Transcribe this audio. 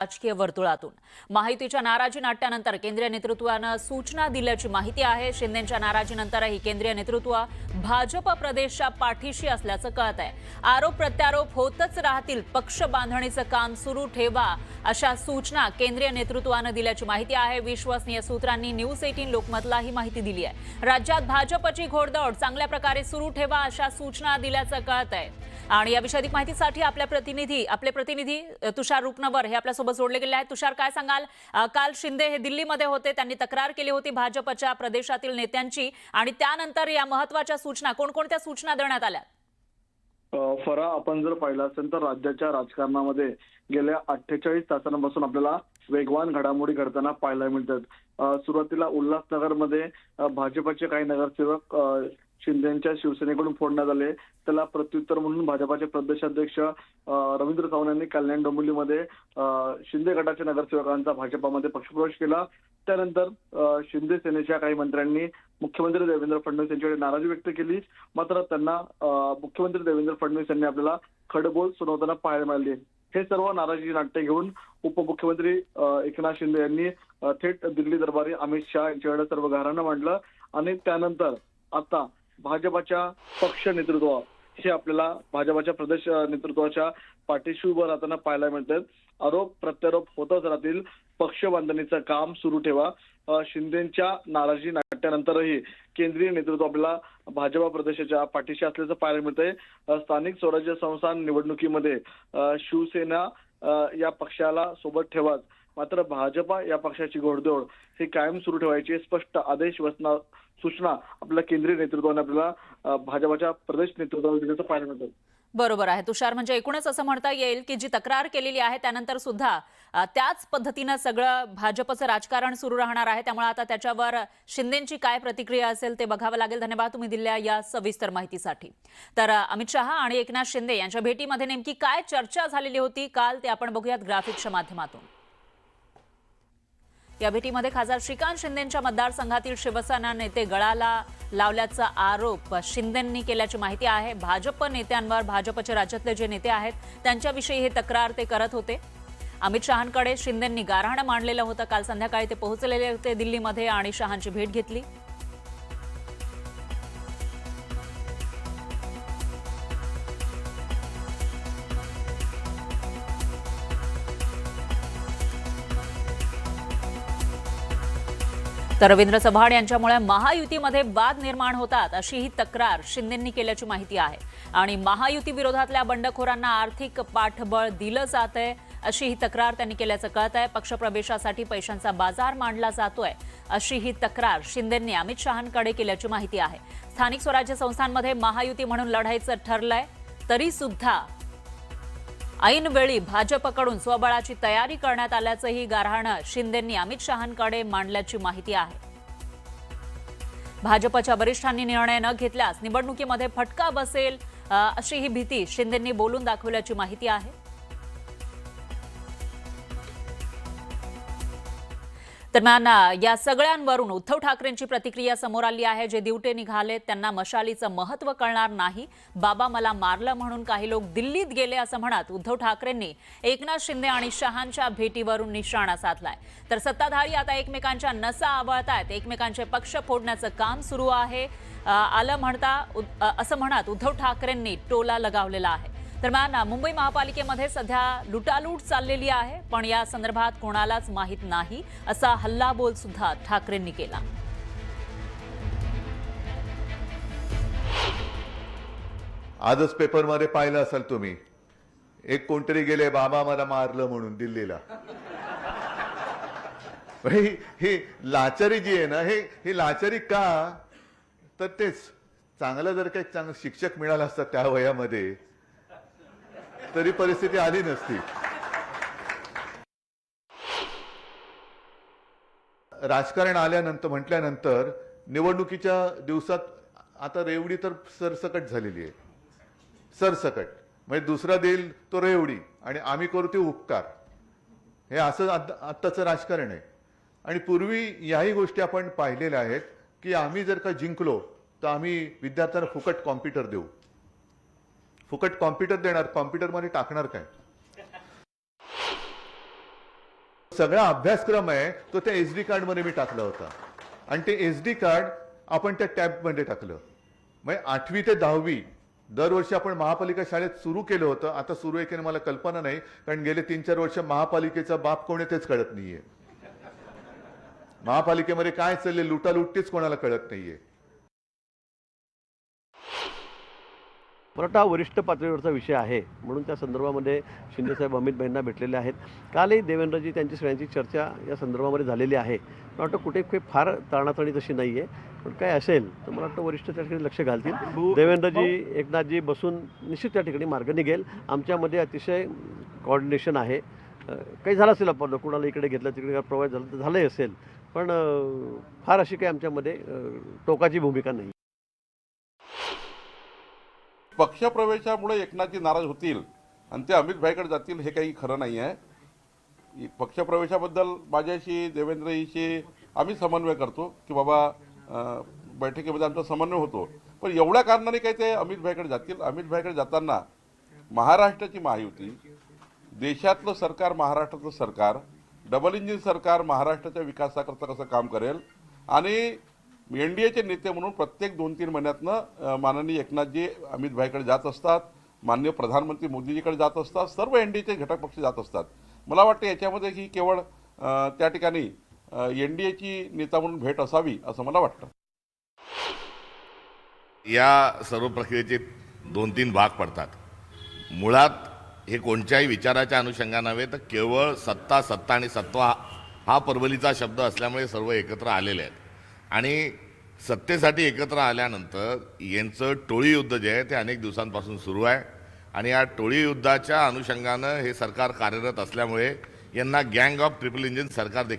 राजकीय वर्तुळातून. माहितीच्या नाराजी नाट्यानंतर केंद्रीय नेतृत्वानं सूचना दिल्याची माहिती आहे. शिंदेच्या नाराजीनंतरही केंद्रीय नेतृत्व भाजप प्रदेशच्या पाठीशी असल्याचं कळत आहे आरोप प्रत्यारोप होतच राहतील. पक्ष बांधणीचं काम सुरू ठेवा अशा सूचना केंद्रीय नेतृत्वानं दिल्याची माहिती आहे. विश्वसनीय सूत्रांनी न्यूज एटीन लोकमतला ही माहिती दिली आहे. राज्यात भाजपची घोडदौड चांगल्या प्रकारे सुरू ठेवा अशा सूचना दिल्याचं कळत आहे आणि याविषयी अधिक माहितीसाठी आपल्या प्रतिनिधी आपले प्रतिनिधी तुषार रुपनवर हे आपल्यासोबत जोडले गेले आहेत. तुषार काय सांगाल? काल शिंदे हे दिल्लीमध्ये होते. त्यांनी तक्रार केली होती भाजपच्या प्रदेशातील नेत्यांची आणि त्यानंतर या महत्त्वाच्या सूचना कोणकोणत्या सूचना देण्यात आल्या? फरा आपण जर पाहिलं असेल तर राज्याच्या राजकारणामध्ये गेल्या अठ्ठेचाळीस तासांपासून आपल्याला वेगवान घडामोडी घडताना पाहायला मिळतात. सुरुवातीला उल्हासनगरमध्ये भाजपचे काही नगरसेवक शिंदेच्या शिवसेनेकडून फोडण्यात आले. त्याला प्रत्युत्तर म्हणून भाजपाचे प्रदेशाध्यक्ष रवींद्र चव्हाण यांनी कल्याण डोंबिवलीमध्ये शिंदे गटाच्या नगरसेवकांचा भाजपामध्ये पक्षप्रवेश केला. त्यानंतर शिंदे सेनेच्या काही मंत्र्यांनी मुख्यमंत्री देवेंद्र फडणवीस यांच्याकडे नाराजी व्यक्त केली. मात्र त्यांना मुख्यमंत्री देवेंद्र फडणवीस यांनी आपल्याला खडबोल सुनावताना पाहायला मिळाले. हे सर्व नाराजी नाट्य घेऊन उपमुख्यमंत्री एकनाथ शिंदे यांनी थेट दिल्ली दरबारी अमित शहा यांच्याकडे सर्व गाऱ्हाणं मांडलं. आणि त्यानंतर आता भाजपाच्या पक्ष नेतृत्व हे आपल्याला भाजपाच्या प्रदेश नेतृत्वाच्या पाठीशी उभं राहताना पाहायला मिळतात आरोप प्रत्यारोप होतच राहतील. पक्ष बांधणीचं काम सुरू ठेवा. शिंदेच्या नाराजी नाट्यानंतरही केंद्रीय नेतृत्व आपल्याला भाजपा प्रदेशाच्या पाठीशी असल्याचं पाहायला मिळतंय. स्थानिक स्वराज्य संस्था निवडणुकीमध्ये शिवसेना या पक्षाला सोबत ठेवाच. मात्र भाजपा या पक्षाची घोडदौड हे कायम सुरू ठेवायची स्पष्ट आदेश वचना सूचना आपल्या केंद्रीय नेतृत्वाने आपल्याला भाजपाच्या प्रदेश नेतृत्वाला दिल्याचं पाहायला मिळतं. बरोबर आहे. तुषार म्हणजे एकूणच असं म्हणता येईल की जी तक्रार केलेली आहे त्यानंतर सुद्धा त्याच पद्धतीनं सगळं भाजपचं राजकारण सुरू राहणार आहे. त्यामुळे आता त्याच्यावर शिंदेची काय प्रतिक्रिया असेल ते बघावं लागेल. धन्यवाद तुम्ही दिल्या या सविस्तर माहितीसाठी. तर अमित शहा आणि एकनाथ शिंदे यांच्या भेटीमध्ये नेमकी काय चर्चा झालेली होती? काल ते आपण बघूयात ग्राफिक्सच्या माध्यमातून. या भेटीमध्ये खासदार श्रीकांत शिंदेच्या मतदारसंघातील शिवसेना नेते गळाला लावल्याचा आरोप शिंदेंनी केल्याची माहिती आहे. भाजप नेत्यांवर भाजपचे राज्यातले जे नेते आहेत त्यांच्याविषयी हे तक्रार ते करत होते. अमित शहांकडे शिंदेंनी गारहाणं मांडलेलं होतं. काल संध्याकाळी ते पोहोचलेले होते दिल्लीमध्ये आणि शहांची भेट घेतली. तर रवींद्र चव्हाण यांच्यामुळे महायुतीमध्ये वाद निर्माण होतात अशी ही तक्रार शिंदेंनी केल्याची माहिती आहे. आणि महायुती विरोधातल्या बंडखोरांना आर्थिक पाठबळ दिलं जात आहे अशी ही तक्रार त्यांनी केल्याचं कळत आहे पक्षप्रवेशासाठी पैशांचा बाजार मांडला जातोय अशी ही तक्रार शिंदेंनी अमित शहांकडे केल्याची माहिती आहे. स्थानिक स्वराज्य संस्थांमध्ये महायुती म्हणून लढायचं ठरलंय तरी सुद्धा ऐनवेळी भाजपकडून स्वबळाची तयारी करण्यात आल्याचंही गारहाणं शिंदेंनी अमित शहांकडे मांडल्याची माहिती आहे. भाजपच्या वरिष्ठांनी निर्णय न घेतल्यास निवडणुकीमध्ये फटका बसेल अशी ही भीती शिंदेंनी बोलून दाखवल्याची माहिती आहे. दरम्यान या सगळ्यांवरून उद्धव ठाकरेंची प्रतिक्रिया समोर आली आहे. जे दिवटे निघाले त्यांना मशालीचं महत्त्व कळणार नाही. बाबा मला मारलं म्हणून काही लोक दिल्लीत गेले असं म्हणत उद्धव ठाकरेंनी एकनाथ शिंदे आणि शहांच्या भेटीवरून निशाणा साधलाय. तर सत्ताधारी आता एकमेकांच्या नसा आवळतायत. एकमेकांचे पक्ष फोडण्याचं काम सुरू आहे. आलं म्हणता असं म्हणत उद्धव ठाकरेंनी टोला लगावलेला आहे. दरम्यान मुंबई महापालिकेमध्ये सध्या लुटालूट चाललेली आहे पण या संदर्भात कोणालाच माहीत नाही असा हल्लाबोल सुद्धा ठाकरेंनी केला. आजच पेपरमध्ये पाहिलं असाल तुम्ही. एक कोणतरी गेले बाबा मला मारलं म्हणून दिल्लीला. ही लाचारी जी आहे ना हे ही लाचारी का? तर तेच चांगलं जर काही चांगलं शिक्षक मिळालं असतं त्या वयामध्ये तरी परिस्थिती आली नसती. राजकारण आल्यानंतर म्हटल्यानंतर निवडणुकीच्या दिवसात आता रेवडी तर सरसकट झालेली आहे. सरसकट. म्हणजे दुसरा देईल तो रेवडी आणि आम्ही करू ते उपकार. हे असं आत्ताचं राजकारण आहे. आणि पूर्वी याही गोष्टी आपण पाहिलेल्या आहेत की आम्ही जर का जिंकलो तर आम्ही विद्यार्थ्यांना फुकट कॉम्प्युटर देऊ. फुकट कॉम्प्युटर देणार कॉम्प्युटरमध्ये टाकणार काय? सगळा अभ्यासक्रम आहे तो त्या एस डी कार्डमध्ये मी टाकला होता. आणि ते एस डी कार्ड आपण त्या टॅबमध्ये टाकलं. म्हणजे आठवी ते दहावी दरवर्षी आपण महापालिका शाळेत सुरू केलं होतं. आता सुरू आहे की मला कल्पना नाही कारण गेले तीन चार वर्ष महापालिकेचा बाप कोण आहे तेच कळत नाहीये. महापालिकेमध्ये काय चालले लुटालुटीच कोणाला कळत नाहीये. हा वरिष्ठ पातळीवरचा विषय आहे. म्हणून त्या संदर्भामध्ये शिंदेसाहेब अमित भाईंना भेटलेले आहेत. कालही देवेंद्रजी त्यांची सगळ्यांची चर्चा या संदर्भामध्ये झालेली आहे. मला वाटतं कुठे काही फार ताणाताणी तशी नाही आहे पण काय असेल तर मला वाटतं वरिष्ठ त्या ठिकाणी लक्ष घालतील. देवेंद्रजी एकनाथजी बसून निश्चित त्या ठिकाणी मार्ग निघेल. आमच्यामध्ये अतिशय कॉर्डिनेशन आहे. काही झालं असेल आपण कुणाला इकडे घेतलं तिकडे प्रोव्हाइड झालं तर झालंही असेल. पण फार अशी काही आमच्यामध्ये टोकाची भूमिका नाही. पक्षप्रवेशामुळे एकनाथजी नाराज होतील आणि ते अमित भाईकडे जातील हे काही खरं नाही आहे. पक्षप्रवेशाबद्दल माझ्याशी देवेंद्रजीशी आम्ही समन्वय करतो की बाबा बैठकीमध्ये आमचा समन्वय होतो. पण एवढ्या कारणाने काही ते अमित भाईकडे जातील. अमित भाईकडे जाताना महाराष्ट्राची महायुती देशातलं सरकार महाराष्ट्राचं सरकार डबल इंजिन सरकार महाराष्ट्राच्या विकासाकरता कसं काम करेल आणि एन डी एचे नेते म्हणून प्रत्येक दोन तीन महिन्यातनं माननीय एकनाथजी अमित भाईकडे जात असतात. माननीय प्रधानमंत्री मोदीजीकडे जात असतात. सर्व एन डी एचे घटक पक्ष जात असतात. मला वाटतं याच्यामध्ये ही केवळ त्या ठिकाणी एन डी एची नेता म्हणून भेट असावी असं मला वाटतं. या सर्व प्रक्रियेचे दोन तीन भाग पडतात. मुळात हे कोणत्याही विचाराच्या अनुषंगाने नव्हे तर केवळ सत्ता सत्ता आणि सत्वा हा परवलीचा शब्द असल्यामुळे सर्व एकत्र आलेले आहेत. आणि सत्तेसाठी एकत्र आल्यानंतर यांचं टोळी युद्ध जे आहे ते अनेक दिवसांपासून सुरू आहे. आणि या टोळी युद्धाच्या अनुषंगानं हे सरकार कार्यरत असल्यामुळे यांना गँग ऑफ ट्रिपल इंजिन सरकार देखील